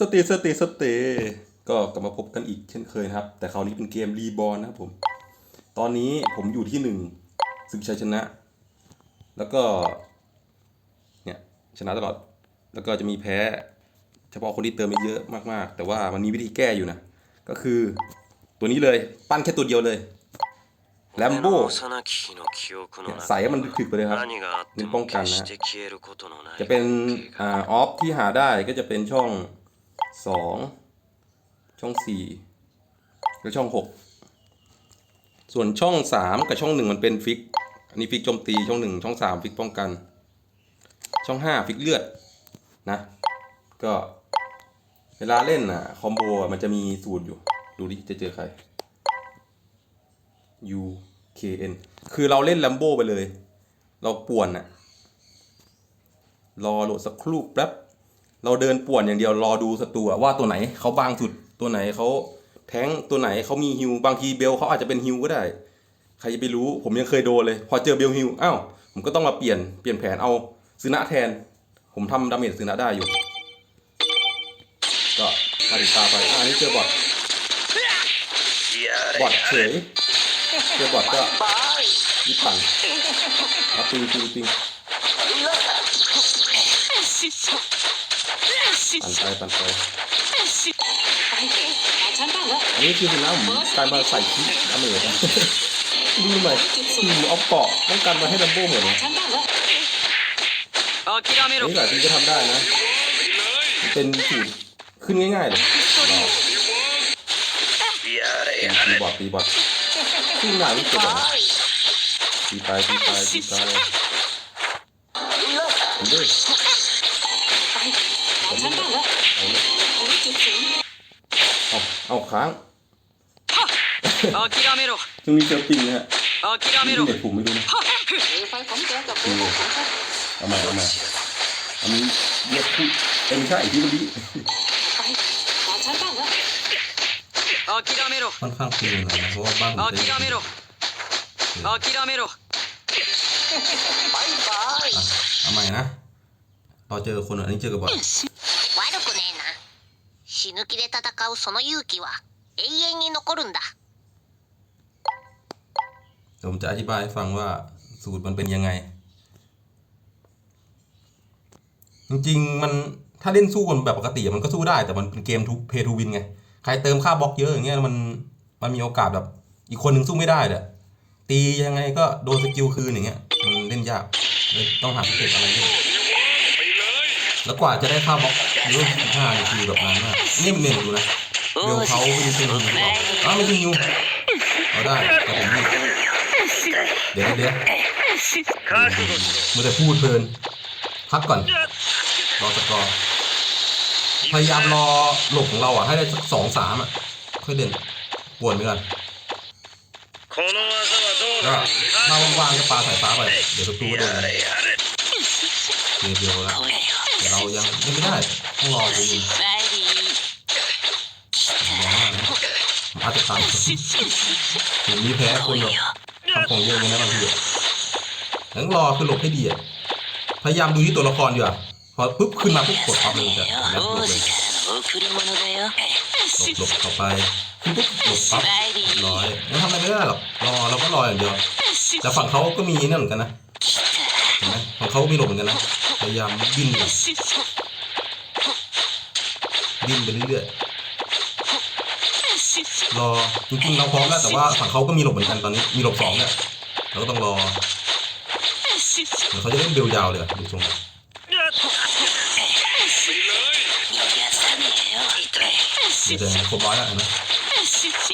สเตสเตสเตก็กลับมาพบกันอีกเช่นเคยนะครับ แต่คราวนี้เป็นเกมรีบอลนะครับผม ตอนนี้ผมอยู่ที่หนึ่งซึ่งชัยชนะ แล้วก็เนี่ยชนะตลอด แล้วก็จะมีแพ้ เฉพาะคนที่เติมไปเยอะมากๆ แต่ว่ามันมีวิธีแก้อยู่นะ ก็คือตัวนี้เลยปั้นแค่ตัวเดียวเลยแลมโบ้ใส่ให้มันถึกไปเลยครับเป็นป้องกันนะจะเป็นออฟที่หาได้ก็จะเป็นช่อง สองช่องสี่และช่องหกส่วนช่องสามกับช่องหนึ่งมันเป็นฟิก อันนี้ฟิกโจมตีช่องหนึ่งช่องสามฟิกป้องกัน ช่องห้าฟิกเลือดนะ ก็เวลาเล่นอะคอมโบมันจะมีสูตรอยู่ ดูดิจะเจอใคร U K N คือเราเล่นแลมโบไปเลย เราป่วนอะ รอโหลดสักครู่แป๊บ เราเดินป่วนอย่างเดียวรอดูศัตรูว่าตัวไหนเขาบางสุดตัวไหนเขาแท้งตัวไหนเขามีฮิวบางทีเบลเขาอาจจะเป็นฮิวก็ได้ ใครจะไปรู้ผมยังเคยโดนเลย พอเจอเบลฮิวอ้าวผมก็ต้องมาเปลี่ยนเปลี่ยนแผนเอาซึนะแทน ผมทำดาเมจซึนะได้อยู่ ก็มาติดตาไปอันนี้เจอบอทบอทเฉยเจอบอทก็ยิบปันเอาปิงปิง ปั่นไปปั่นไปอันนี้คือคุณน้ำการมาใส่ที่อเมริกาดูหน่อยทีมเอาเกาะต้องการมาให้ลัมโบ้หมดเลยนี่หลาทีจะทำได้นะ เป็นขีดขึ้นง่ายๆเลยตีบอดตีบอดขึ้นหลังจบตีไปตีไปตีไปด้วยามชั้นบ้างแล้วโอ้ยจุดสูงเอาเอาค้างช่วงนี้เจอปิงเนี่ยะฮอปิงเด็กผมไม่รู้นะไฟของแกกับไฟของฉันเอามาเอามาอันนี้เย็ดที่เอ็มใช่ที่มันดีไปหาชั้นบ้างแล้วค่อนข้างปิงนะเพราะว่าบ้านผมเต็มเอาใหม่นะ เราเจอคนอันนี้เจอกับบอท 死ぬ気で戦うその勇気は永遠に残るんだ เดี๋ยวผมจะอธิบายให้ฟังว่าสูตรมันเป็นยังไง จริงๆ มันถ้าเล่นสู้กันแบบปกติมันก็สู้ได้ แต่มันเป็นเกมทุกเพย์ทูวินไง ใครเติมค่าบล็อกเยอะอย่างเงี้ยมันมันมีโอกาสแบบ อีกคนหนึ่งสู้ไม่ได้เลยตียังไงก็โดนสกิลคืนอย่างเงี้ย มันเล่นยากเลยต้องหาสเต็ปอะไรด้วยแล้วกว่าจะได้ค่าบล็อกเย อายุห้าคือแบบนั้นมากนี่เป็นเนดูนะเดี๋ยวเขาไม่ได้เป็นฮิอ้าวไม่ใช่ฮิวเอาได้แต่ผมนี่เดี๋ยวเดี๋ยวมันจะพูดเพลิน พักก่อน รอสกอร์พยายามรอหลบของเราอะ ให้ได้สักสองสามอะ ค่อยเด่นปวดไปก่อนก็ถ้าว่างๆก็ปาสายฟ้าไป เดี๋ยวศัตรูก็โดนเดียวแล้ว เรายังยังไม่ได้ต้องรอดูอาจจะตามผมมีแพ้คนแบบทำของเยอะไงนะบางทีต้องรอคือหลบให้ดีอะพยายามดูที่ตัวละครดีกว่ะพอปุ๊บขึ้นมาปุ๊บกดปั๊บเลยจะหลบเลยหลบเข้าไปปุ๊บหลบปั๊บลอยแล้วทำอะไรไม่ได้หรอกรอเราก็รออย่างเดียวแต่ฝั่งเขาก็มีนี่เหมือนกันนะเห็นไหมฝั่งเขามีหลบเหมือนกันนะ พยายามดิ้นดิ้นไปเรื่อยๆรอจริงๆเราพร้อมแล้วแต่ว่าฝั่งเขาก็มีหลบเหมือนกันตอนนี้มีหลบสองเนี่ยเราก็ต้องรอเดี๋ยวเขาจะเล่นเบลยาวเลยดูทรงเดี๋ยวจะครบร้อยแล้วนะ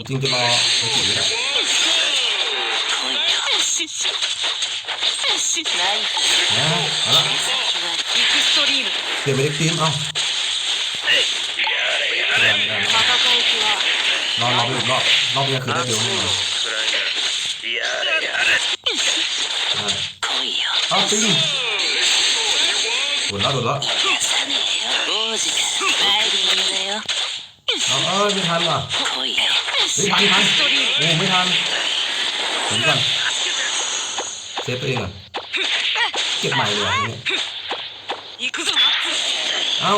จริงจะรอไม่ถึงนะเอาละ トリーム เปลี่ยนไปเล็กทีมเอ้าไม่ได้ไม่ได้ 戦う気は รอรอไปอีกรอบรอบนี้คือได้เบลแน่นอน くらいなやれやれ ได้ 来いよ เอาปิงโดนแล้วโดนแล้ว 逃がさねえよ王子からバイリングだよ เอาเอ้ยไม่ทันว่ะ 来いよ เฮ้ยทันทันโอ้ไม่ทันเห็นก่อนเซฟตัวเองก่อนเก็บใหม่เลยอ่ะทีนี้ 行くぞナッツ เอ้า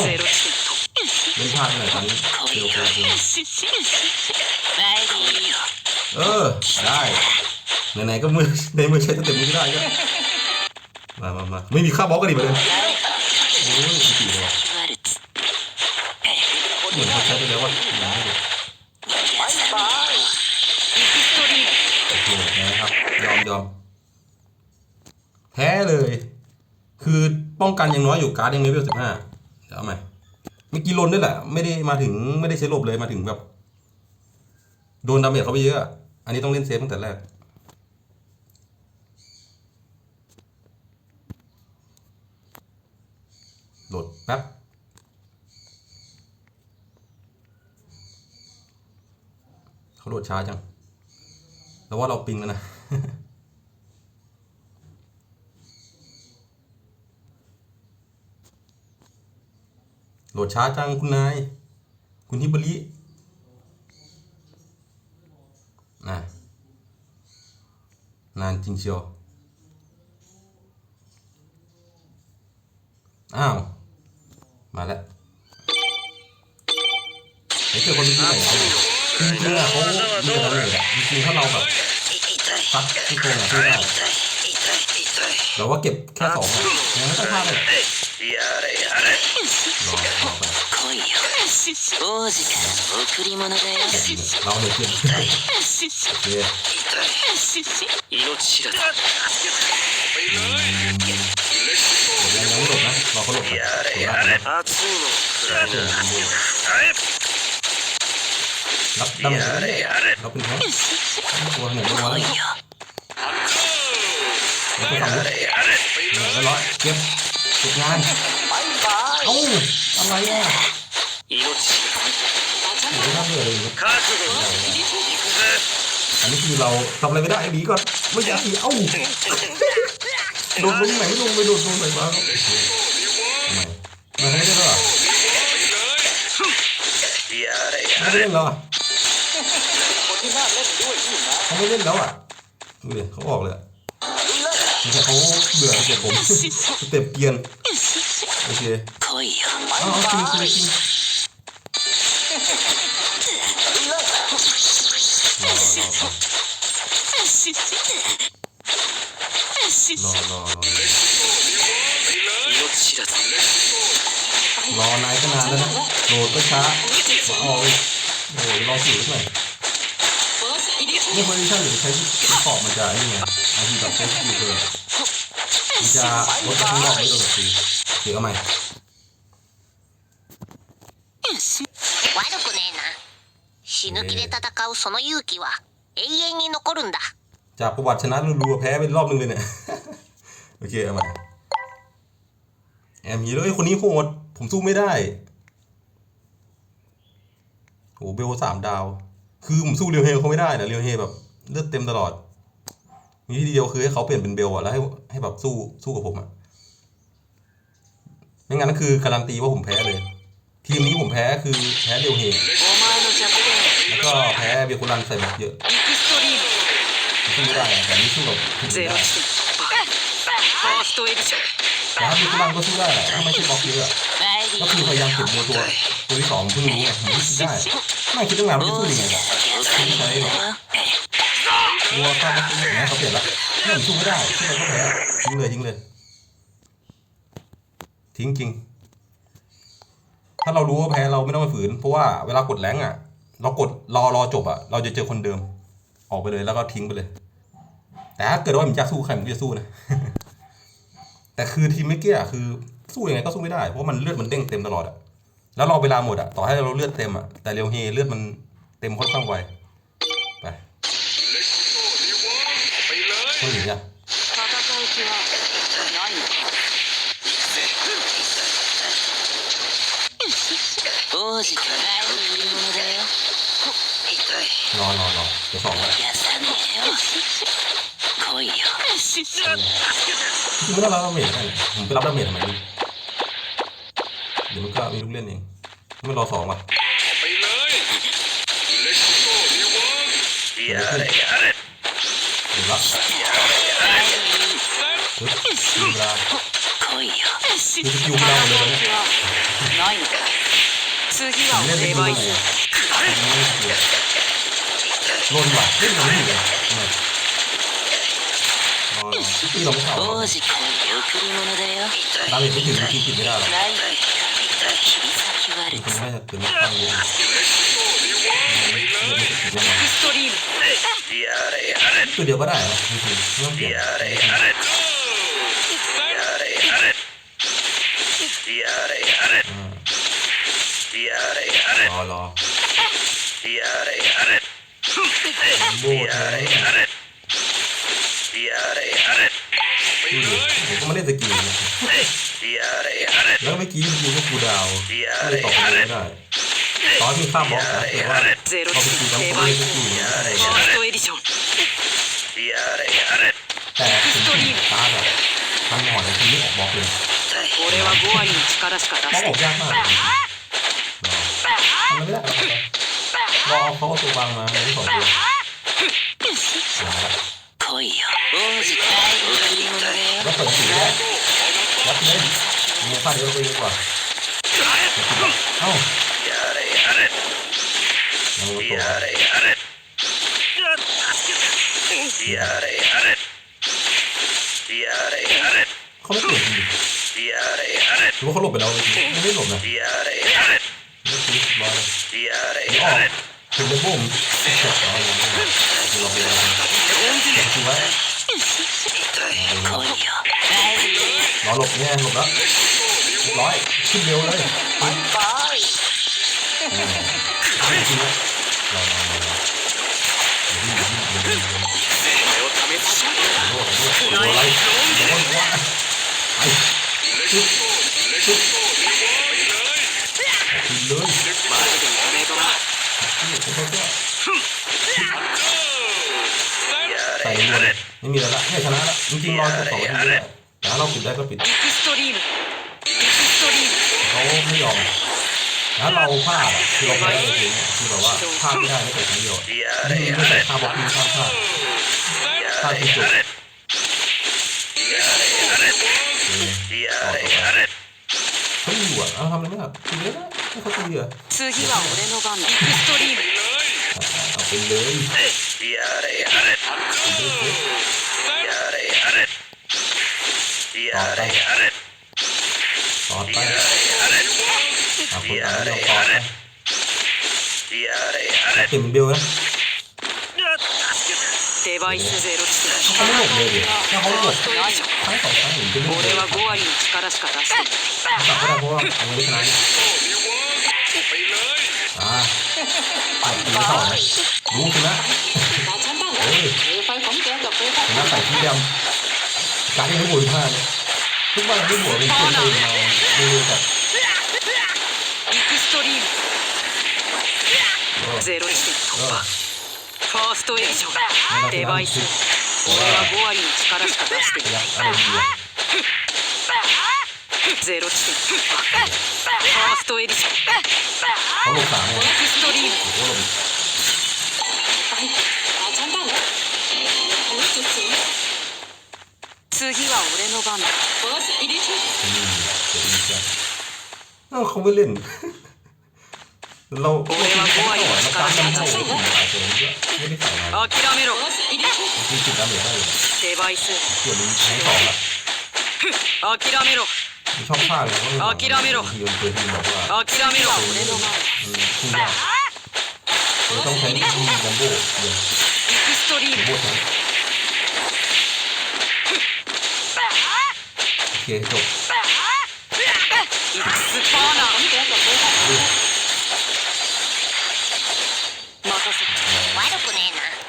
ไม่พลาดเลยตอนนี้เร็วเกินเออ ได้ไหนๆก็มือในมือใช้สเต็มมือได้ก็มามามาไม่มีค่าบล็อกกันดิปเด็โอ้ยสี่เลยเนี่ยนะครับ ยอมยอมแพ้เลย คือ ป้องกันยังน้อยอยู่การ์ดยังเลเวลสิบห้าเดี๋ยวเอาใหม่เมื่อกี้ลนด้วยแหละ ไม่ได้มาถึงไม่ได้ใช้หลบเลยมาถึงแบบ โดนดาเมจเขาไปเยอะ อันนี้ต้องเล่นเซฟตั้งแต่แรก โหลดแป๊บเขาโหลดช้าจัง แล้วว่าเราปิงแล้วนะ โหลดช้าจังคุณนาย คุณฮิบรินะนานจริงเชียว อ้าว มาแล้วไอ้เจอคนเมื่ไหนวะจริงๆอะเขาเรียกอะไรอะจริงๆถ้าเราแบบซัดที่โกงอะช่วยได้แต่ว่าเก็บแค่สองอะยังไม่ต้องพลาดเลย やれやれ。来いよ王子から贈り物だよ痛い痛い命知らずやれやれ。熱いのやれやれ来いよやれやれ。 สุดยอดโอ้อะไรอ่ะโอ้โหน่าเบื่อเลยอันนี้คือเราทำอะไรไม่ได้ดีก่อนไม่อยากดีเอ้าโดนลงไหนลงไปโดนลงไหนมามาให้ได้หรอไม่เล่นแล้วอ่ะเขาไม่เล่นแล้วอ่ะดูดิเขาออกเลยอ่ะ เขาเบื่อเสียผมสเต็ปเกียนโอเครอรอรอรอนายก็นานแล้วนะโหลดก็ช้าออกโอ้ยรอสิหน่อย นี่โพซิชั่นหรือใช้ที่ขอบมันจะไอ้นี่ไงบางทีแบบใช้ที่อยู่เกินมันจะลดไปข้างนอกไม่โดนแบบตีเสียเอาใหม่ よし悪くねえな死ぬ気で戦うその勇気は永遠に残るんだ จากประวัติชนะรัวๆแพ้เป็นรอบนึงเลยเนี่ย โอเคเอาใหม่แอมฮีโร่ไอ้ยคนนี้โหด ผมสู้ไม่ได้โหเบลสามดาว คือผมสู้เรียวเฮเขาไม่ได้นะเรียวเฮแบบเลือดเต็มตลอด มีที่เดียวคือให้เขาเปลี่ยนเป็นเบลอะแล้วให้ให้แบบสู้สู้กับผมอะไม่งั้นก็คือการันตีว่าผมแพ้เลย ทีมนี้ผมแพ้คือแพ้เรียวเฮแล้วก็แพ้เบียคุรันใส่หมดเยอะสู้ไม่ได้แต่นี่สู้กับ แต่ถ้ามีกำลังก็สู้ได้แหละถ้าไม่คิดบล็อกเยอะก็คือพยายามเก็บตัวตัวตัวที่สองเพิ่งรู้ไงรู้สึกได้ไม่คิดตั้งนานว่าจะสู้ยังไงกันใช้วัวตั้งอย่างนี้เขาเปลี่ยนละเริ่มสู้ไม่ได้ที่ไหนก็แพ้ทิ้งเลยทิ้งเลยทิ้งจริง ถ้าเรารู้ว่าแพ้เราไม่ต้องไปฝืน เพราะว่าเวลากดแรงอะ เรากดรอรอจบอะ เราจะเจอคนเดิม ออกไปเลยแล้วก็ทิ้งไปเลย แต่ถ้าเกิดว่าผมอยากสู้ใครผมจะสู้นะ แต่คือทีมเมื่อกี้คือสู้ยังไงก็สู้ไม่ได้ เพราะมันเลือดมันเด้งเต็มตลอดอะแล้วรอเวลาหมดอะต่อให้เราเลือดเต็มอะแต่เรียวเฮเลือดมันเต็มค่อนข้างไวไปไปเลยคนหญิงอะนอนนอนนอนจะสองแล้ว คือไม่ต้องรับดาเมจได้ผมไปรับดาเมจทำไมเดี๋ยวมันก็มีลูกเล่นเองไม่รอสองว่ะไปเลยโก้นิอนยวอ้ยเอะย です。王子くん、贈り物だよ。ダメ、出てる、出てる、出らない。指先悪く。ストリーム。Tu devo parare? Non piare. No, no. Buono. ออะไรไปเลยมก็ไม่ได้สกิละกี้ะไรแล้วเมื่อกี้สกิลก็กูดาวน์ไม่ได้ตอบไม่ได้ตอนที่ข้าบล็อกนะแต่ว่าพอไปคูลดาวน์ก็ไม่ได้สกิลนะแต่ผมตาแบบมันหอนเอยทีนี้ออกบอกเลยบล็อกอกยากมากทอไม่ได้รอเขาตัวบังมาในที่สองตัว 来いよ王子から贈り物だよ แล้วเปิดสีแรกวัดเล่นมีค่าเยอะไปเยอะกว่าเอ้า やれやれ ยังไม่ตัว やれやれやれやれやれやれ เขาไม่เปลี่ยนที やれやれ หรือว่าเขาหลบไปแล้วจริงไม่ได้หลบนะ やれやれ ไม่ได้คิดบอล やれ นี่อ คือเดบุ้มเราไปลองคือว่าหนอหลบเนี่ยหลบแล้วร้อยขึ้นเร็วเลยมันไปจริงๆแล้วรอรอรอ จริงๆเราจะสองนาทีเนี่แล้วเราปิดได้ก็ปิดเขาไม่ยอมแล้วเราพลาดคือเราไม่ได้จริงคือแบบว่าพลาดไม่ได้ไม่เกิดประโยชน์นี่ไม่ใส่พลาบอกคือพลาดพลาดพลาดที่สุดเขาอยู่อะเอาทำอะไรไม่ได้ทีนี้นะให้เขาตีเหรอ次は俺の番だエクストリームเอาไปเลย やれやれ ต่อไป やれやれ เอาคนตามที่เราต่อไป やれやれ เต็มเบลนะ デバイスゼロ地 เขาไม่หลบเลยดิถ้าเขาหลบ 点よいしょ ครั้งสองครั้งถึงจะไม่หลบ 俺は5割の力しか出してない จับไม่ได้เพราะว่าเอาเงินไม่ชนะอ่าตัดตีเข้านะรู้สินะเฮ้ยชนะใส่ที่ดำ การที่ไม่บวกห้าเนี่ยทุกวันไม่บวกเป็นเพื่อนตัวเราดูแบบ エクストリーム เออ ゼロ地点 เออ ファーストエディションデバイス俺は5割の力しか出して ประห な ยัดอะไรดีอ่ะ いゼロ地点ファーストエディション เขาหลบสามเนี่ย エクストリーム โอ้โหหลบ 次は俺の番だ อืมเดี๋ยวอีกแล้วนั่นเขาไม่เล่น เราเราคิดเขาต่อยเราการนำเข้าไปถึงสายเสริมเยอะไม่ได้ใส่อะไร 諦めろ จริงๆจุดดาเมจได้เลย デバイス ส่วนนี้ใช้สองละ 諦めろ มีช่องพลาดเลยว่า 諦めろ ทีมเพื่อนทีมบอกว่า 諦めろ俺の番 อืมคู่ยากเราต้องใช้ที่ดัมโบ้เดียว エクストリー ดัม ム โบ้ทั้ง ขียนจบ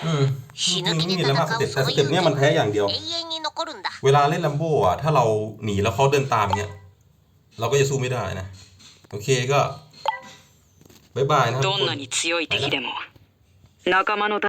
อืมไม่มีแล้วมาเต็ปแต่สเต็ปเนี้ยมันแพ้อย่างเดียว เวลาเล่นลัมโบ้อะถ้าเราหนีแล้วเขาเดินตามเนี้ยเราก็จะสู้ไม่ได้นะ โอเคก็บายบายนะครับกค